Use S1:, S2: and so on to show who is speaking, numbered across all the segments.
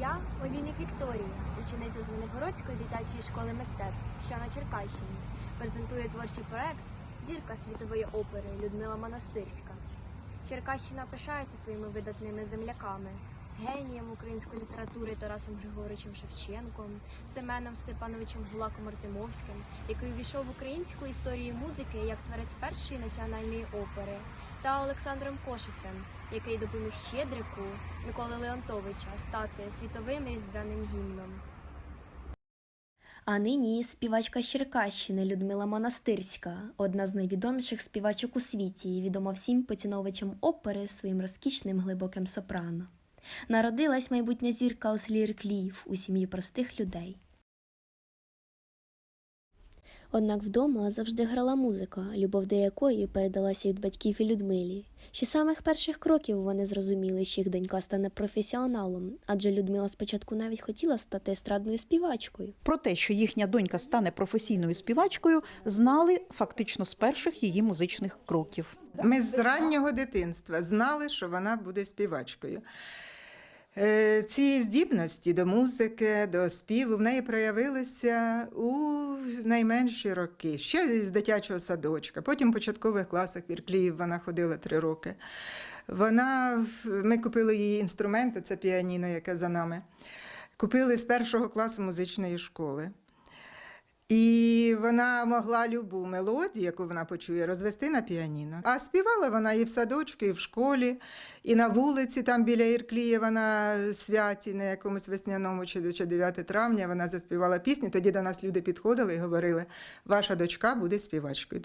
S1: Я Олійник Вікторія, учениця Звенигородської дитячої школи мистецтв, що на Черкащині, презентує творчий проект Зірка світової опери Людмила Монастирська. Черкащина пишається своїми видатними земляками, генієм української літератури Тарасом Григоровичем Шевченком, Семеном Степановичем Гулаком Артемовським, який увійшов в українську історію музики як творець першої національної опери, та Олександром Кошицем, який допоміг Щедрику Миколи Леонтовича стати світовим різдвяним гімном.
S2: А нині співачка Черкащини Людмила Монастирська, одна з найвідоміших співачок у світі, відома всім поціновувачам опери своїм розкішним глибоким сопрано. Народилась майбутня зірка у селі у сім'ї простих людей. Однак вдома завжди грала музика, любов до якої передалася від батьків і Людмилі. Ще самих перших кроків вони зрозуміли, що їх донька стане професіоналом, адже Людмила спочатку навіть хотіла стати естрадною співачкою.
S3: Про те, що їхня донька стане професійною співачкою, знали фактично з перших її музичних кроків.
S4: Ми з раннього дитинства знали, що вона буде співачкою. Е, Ці здібності до музики, до співу в неї проявилися у найменші роки, ще з дитячого садочка. Потім в початкових класах Віркліїв вона ходила три роки. Вона, ми купили її інструменти, це піаніно, яке за нами. Купили з першого класу музичної школи. І вона могла любу мелодію, яку вона почує, розвести на піаніно. А співала вона і в садочку, і в школі, і на вулиці, там біля Ірклієва на святі, на якомусь весняному чи чи 9 травня, вона заспівала пісню. Тоді до нас люди підходили і говорили: ваша дочка буде співачкою.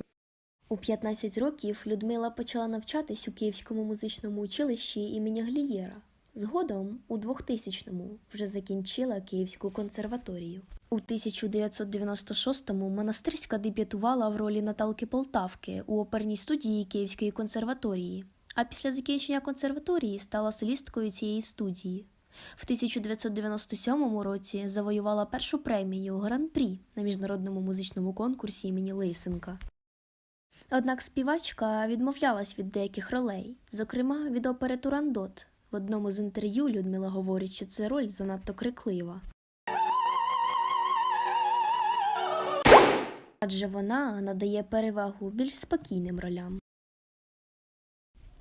S2: У 15 років Людмила почала навчатись у Київському музичному училищі імені Глієра. Згодом, у 2000-му, вже закінчила Київську консерваторію. У 1996-му монастирська дебютувала в ролі Наталки Полтавки у оперній студії Київської консерваторії, а після закінчення консерваторії стала солісткою цієї студії. В 1997 році завоювала першу премію Гран-прі на міжнародному музичному конкурсі імені Лисенка. Однак співачка відмовлялась від деяких ролей, зокрема від опери Турандот. В одному з інтерв'ю Людмила говорить, що ця роль занадто криклива. Адже вона надає перевагу більш спокійним ролям.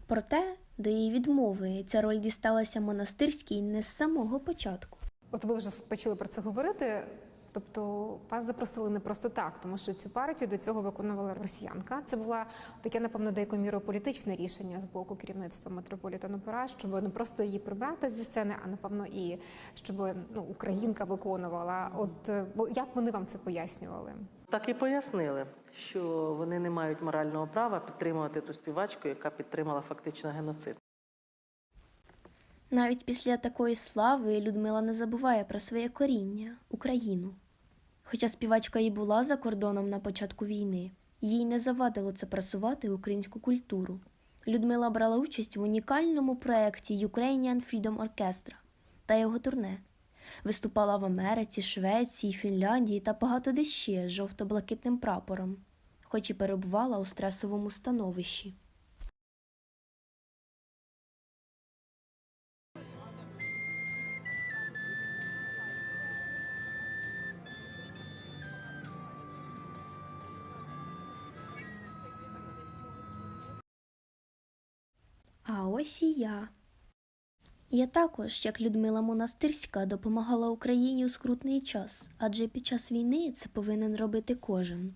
S2: Проте, до її відмови, ця роль дісталася монастирській не з самого початку.
S5: От ви вже почали про це говорити. Тобто вас запросили не просто так, тому що цю партію до цього виконувала росіянка. Це була таке, напевно, деякою мірою політичне рішення з боку керівництва метрополітену Пора, щоб не просто її прибрати зі сцени, а напевно і щоб ну, українка виконувала. От е, бо як вони вам це пояснювали?
S6: Так і пояснили, що вони не мають морального права підтримувати ту співачку, яка підтримала фактично геноцид.
S2: Навіть після такої слави Людмила не забуває про своє коріння Україну. Хоча співачка і була за кордоном на початку війни, їй не завадило це просувати українську культуру. Людмила брала участь в унікальному проєкті Ukrainian Freedom Orchestra та його турне. Виступала в Америці, Швеції, Фінляндії та багато де ще з жовто-блакитним прапором, хоч і перебувала у стресовому становищі. Ось і я. Я також, як Людмила Монастирська, допомагала Україні у скрутний час, адже під час війни це повинен робити кожен.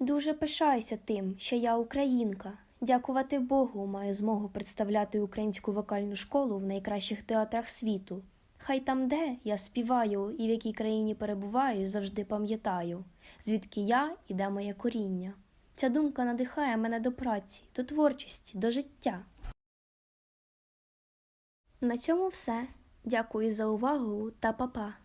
S2: Дуже пишаюся тим, що я українка. Дякувати Богу, маю змогу представляти українську вокальну школу в найкращих театрах світу. Хай там, де я співаю і в якій країні перебуваю, завжди пам'ятаю, звідки я і де моє коріння. Ця думка надихає мене до праці, до творчості, до життя. На цьому все. Дякую за увагу та па-па.